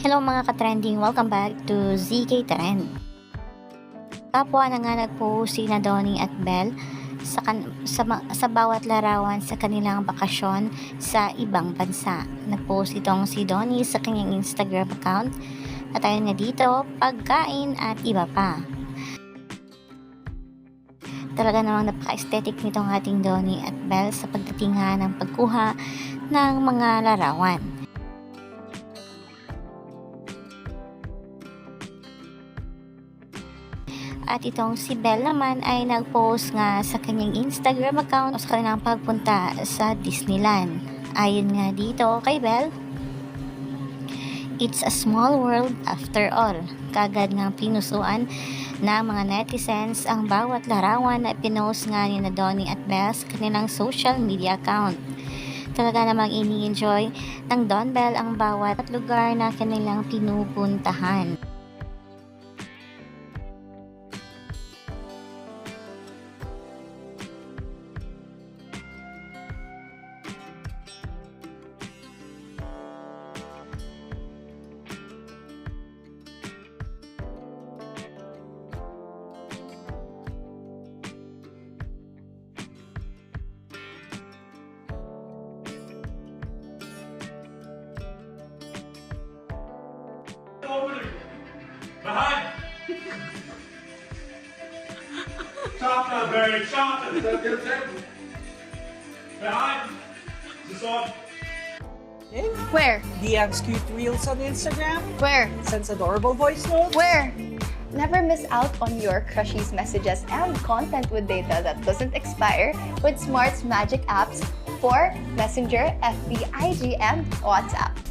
Hello mga ka-trending, welcome back to ZK Trend. Kapwa na nga nagpost si na Donnie at Belle sa, kan- sa, sa bawat larawan sa kanilang bakasyon sa ibang bansa. Nagpost itong si Donnie sa kanyang Instagram account at ayun nga dito, pagkain at iba pa. Talaga namang napaka-aesthetic nitong ating Donnie at Belle sa pagdating ng pagkuha ng mga larawan. At itong si Belle naman ay nag-post nga sa kanyang Instagram account sa kanyang pagpunta sa Disneyland. Ayon nga dito kay Belle, It's a small world after all. Kagad nga pinusuan ng mga netizens ang bawat larawan na pinost nga ni na Donnie at Belle sa kanilang social media account. Talaga namang ini-enjoy ng Don Bell ang bawat lugar na kanilang pinupuntahan. Chocolate, Barry, chocolate! Behind! This on. Where? Dian's cute reels on Instagram. Where? Sends adorable voice notes. Where? Never miss out on your crushies messages and content with data that doesn't expire with Smart's magic apps for Messenger, FB, IG, and WhatsApp.